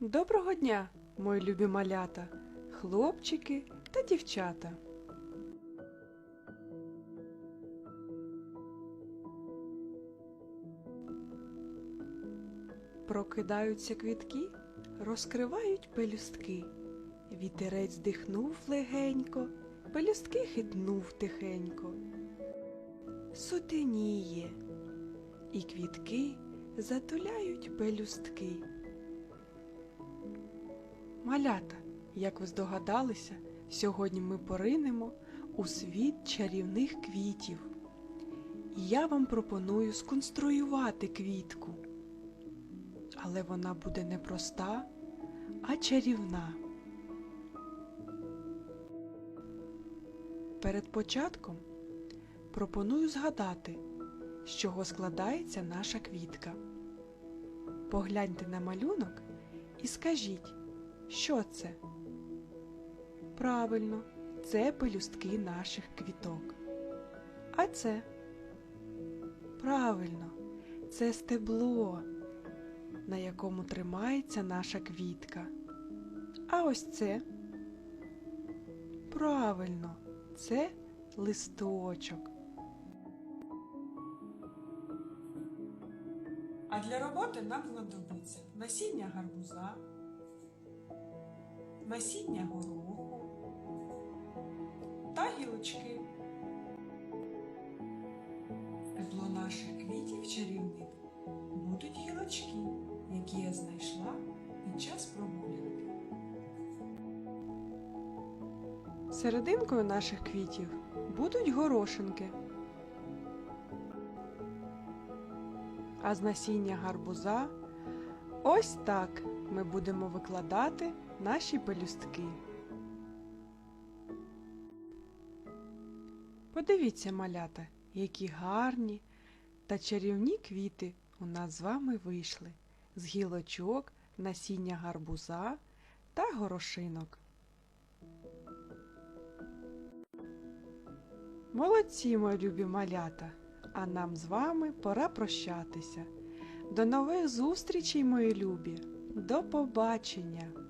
Доброго дня, мої любі малята, хлопчики та дівчата. Прокидаються квітки, розкривають пелюстки. Вітерець дихнув легенько, пелюстки хитнув тихенько. Сутеніє, і квітки затуляють пелюстки. Малята, як ви здогадалися, сьогодні ми поринемо у світ чарівних квітів. І я вам пропоную сконструювати квітку. Але вона буде не проста, а чарівна. Перед початком пропоную згадати, з чого складається наша квітка. Погляньте на малюнок і скажіть, що це? Правильно, це пелюстки наших квіток. А це? Правильно, це стебло, на якому тримається наша квітка. А ось це? Правильно, це листочок. А для роботи нам знадобиться насіння гарбуза, насіння гороху та гілочки. Тепло наших квітів чарівних будуть гілочки, які я знайшла під час прогулянки. Серединкою наших квітів будуть горошинки. А з насіння гарбуза ось так ми будемо викладати наші пелюстки. Подивіться, малята, які гарні та чарівні квіти у нас з вами вийшли з гілочок, насіння гарбуза та горошинок. Молодці, мої любі малята! А нам з вами пора прощатися. До нових зустрічей, мої любі! До побачення!